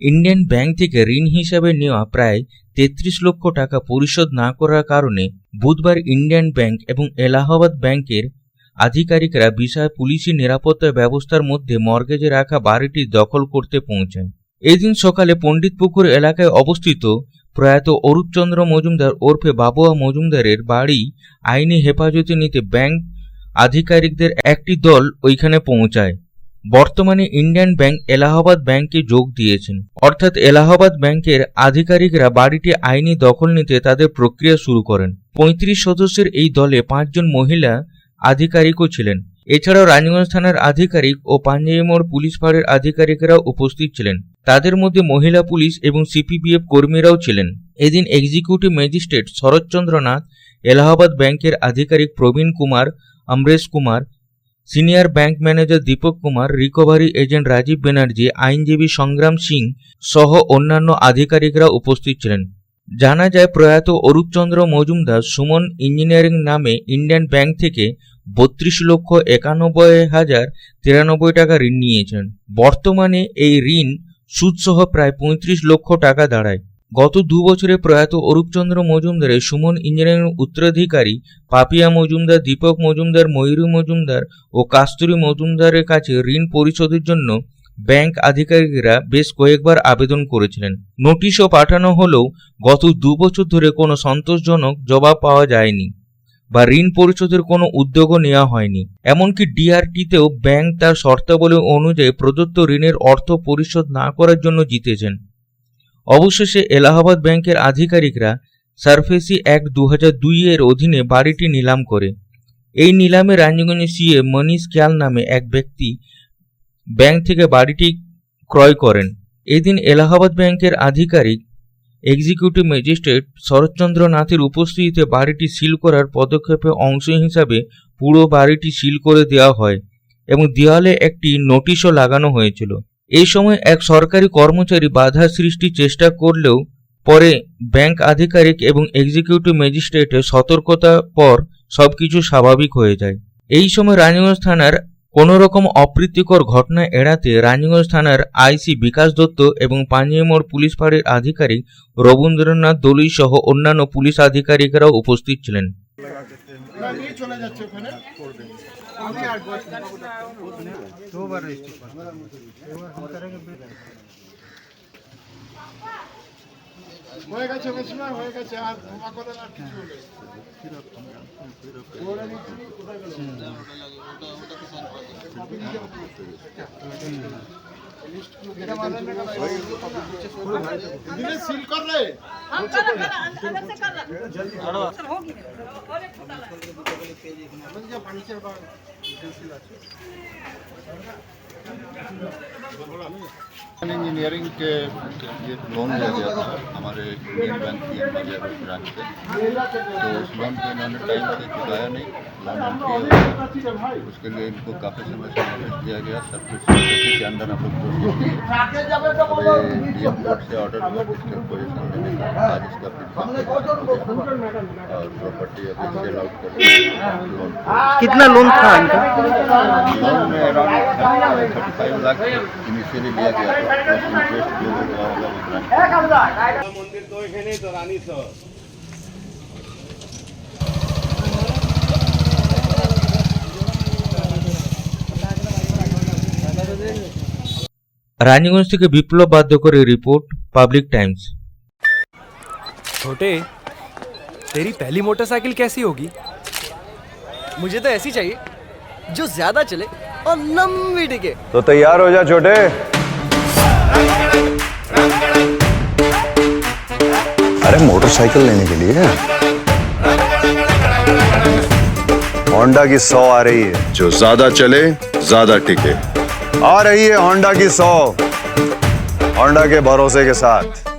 Indian bank থেকে ঋণ হিসাবে নেওয়া প্রায় তেত্রিশ লক্ষ টাকা পরিশোধ না করার কারণে বুধবার ইন্ডিয়ান ব্যাংক এবং এলাহাবাদ ব্যাংকের আধিকারিকরা বিশাল পুলিশি নিরাপত্তা ব্যবস্থার মধ্যে মর্গেজে রাখা বাড়িটি দখল করতে পৌঁছায়। এদিন সকালে পণ্ডিতপুকুর এলাকায় অবস্থিত প্রয়াত অরূপচন্দ্র মজুমদার ওরফে বাবুয়া মজুমদারের বাড়ি আইনি হেফাজতে নিতে ব্যাংক আধিকারিকদের একটি দল ওইখানে পৌঁছায়। বর্তমানে ইন্ডিয়ান ব্যাংক এলাহাবাদ ব্যাংকে যোগ দিয়েছেন। অর্থাৎ এলাহাবাদ ব্যাংকের আধিকারিকরা বাড়িটি আইনি দখল নিতে তাদের প্রক্রিয়া শুরু করেন। পঁয়ত্রিশ সদস্যের এই দলে পাঁচজন মহিলা আধিকারিকও ছিলেন। এছাড়াও রানীগঞ্জ থানার আধিকারিক ও পাঞ্জাবি মোড় পুলিশ ফাঁড়ের আধিকারিকরা উপস্থিত ছিলেন। তাদের মধ্যে মহিলা পুলিশ এবং সিপিপিএফ কর্মীরাও ছিলেন। এদিন এক্সিকিউটিভ ম্যাজিস্ট্রেট শরৎচন্দ্র নাথ এলাহাবাদ ব্যাংকের আধিকারিক Praveen Kumar, Amresh Kumar senior bank manager Deepak Kumar, recovery agent Rajeev Banerjee, আইনজীবী সংগ্রাম সিং সহ অন্যান্য আধিকারিকরা উপস্থিত ছিলেন। জানা যায়, প্রয়াত অরূপচন্দ্র মজুমদার সুমন ইঞ্জিনিয়ারিং নামে ইন্ডিয়ান ব্যাংক থেকে বত্রিশ লক্ষ একানব্বই হাজার তিরানব্বই টাকা ঋণ নিয়েছেন। বর্তমানে এই ঋণ সুদসহ প্রায় পঁয়ত্রিশ লক্ষ টাকা দাঁড়ায়। গত দু বছরে প্রয়াত অরূপচন্দ্র মজুমদারের সুমন ইঞ্জিনিয়ারিং উত্তরাধিকারী, পাপিয়া মজুমদার, দীপক মজুমদার, ময়ূরী মজুমদার ও কাস্তুরী মজুমদারের কাছে ঋণ পরিশোধের জন্য ব্যাংক আধিকারিকরা বেশ কয়েকবার আবেদন করেছিলেন। নোটিশও পাঠানো হলেও গত দু বছর ধরে কোনো সন্তোষজনক জবাব পাওয়া যায়নি বা ঋণ পরিশোধের কোনো উদ্যোগও নেওয়া হয়নি। এমনকি ডিআরটিতেও ব্যাংক তার শর্তাবলী অনুযায়ী প্রদত্ত ঋণের অর্থ পরিশোধ না করার জন্য জিতেছেন। অবশেষে এলাহাবাদ ব্যাংকের আধিকারিকরা সারফেসি অ্যাক্ট দু হাজার দুই এর অধীনে বাড়িটি নিলাম করে। এই নিলামে রানীগঞ্জের সিএ মনীষ খেয়াল নামে এক ব্যক্তি ব্যাংক থেকে বাড়িটি ক্রয় করেন। এদিন এলাহাবাদ ব্যাংকের আধিকারিক, এক্সিকিউটিভ ম্যাজিস্ট্রেট শরৎচন্দ্র নাথের উপস্থিতিতে বাড়িটি সিল করার পদক্ষেপের অংশ হিসাবে পুরো বাড়িটি সিল করে দেওয়া হয় এবং দেওয়ালে একটি নোটিশও লাগানো হয়েছিল। এই সময় এক সরকারি কর্মচারী বাধা সৃষ্টির চেষ্টা করলেও পরে ব্যাংক আধিকারিক এবং এক্সিকিউটিভ ম্যাজিস্ট্রেটের সতর্কতা পর সবকিছু স্বাভাবিক হয়ে যায়। এই সময় রানীগঞ্জ থানার কোনো রকম অপ্রীতিকর ঘটনা এড়াতে রানীগঞ্জ থানার আইসি বিকাশ দত্ত এবং পাঞ্জাবিমোড় পুলিশ ফাঁড়ির আধিকারিক রবীন্দ্রনাথ দলুই সহ অন্যান্য পুলিশ আধিকারিকরাও উপস্থিত ছিলেন। না নিয়ে চলে যাচ্ছে ওখানে আমি আর दो बार रजिस्ट्री হয়ে গেছে মেশিনা হয়ে গেছে আর ধোঁয়া করে আর কিছু নেই ওরা सील कर रहे इंजीनियरिंग के ये लोन लिया गया था हमारे Indian bank P M Bazar branch से तो उस लोन को इन्होंने टाइम से चुकाया नहीं लोन गया उसके लिए इनको काफ़ी समय से नोटिस दिया गया सब कुछ के अंदर हम लोग डी एम कोर्ट से ऑर्डर हुआ डिस्ट्रिक्ट पोजिशन देने का आज इसका और प्रॉपर्टी अभी सेल आउट कर कितना लोन था इनका? लोन में around thirty five lakh initially लिया गया था इंटरेस्ट जो हुआ होगा वो ग्रांट মন্দির তো এখানেই তো রানী সর রানীগঞ্জ থেকে বিপ্লব বাধ্য করে রিপোর্ট পাবলিক টাইমস छोटे तेरी पहली मोटरसाइकिल कैसी होगी मुझे तो ऐसी चाहिए जो ज्यादा चले और लंबी टिके तो तैयार हो जा छोटे अरे मोटरसाइकिल लेने के लिए? होंडा की सौ आ रही है। जो ज़्यादा चले ज़्यादा टिके। आ रही है होंडा की सौ। होंडा के भरोसे के साथ।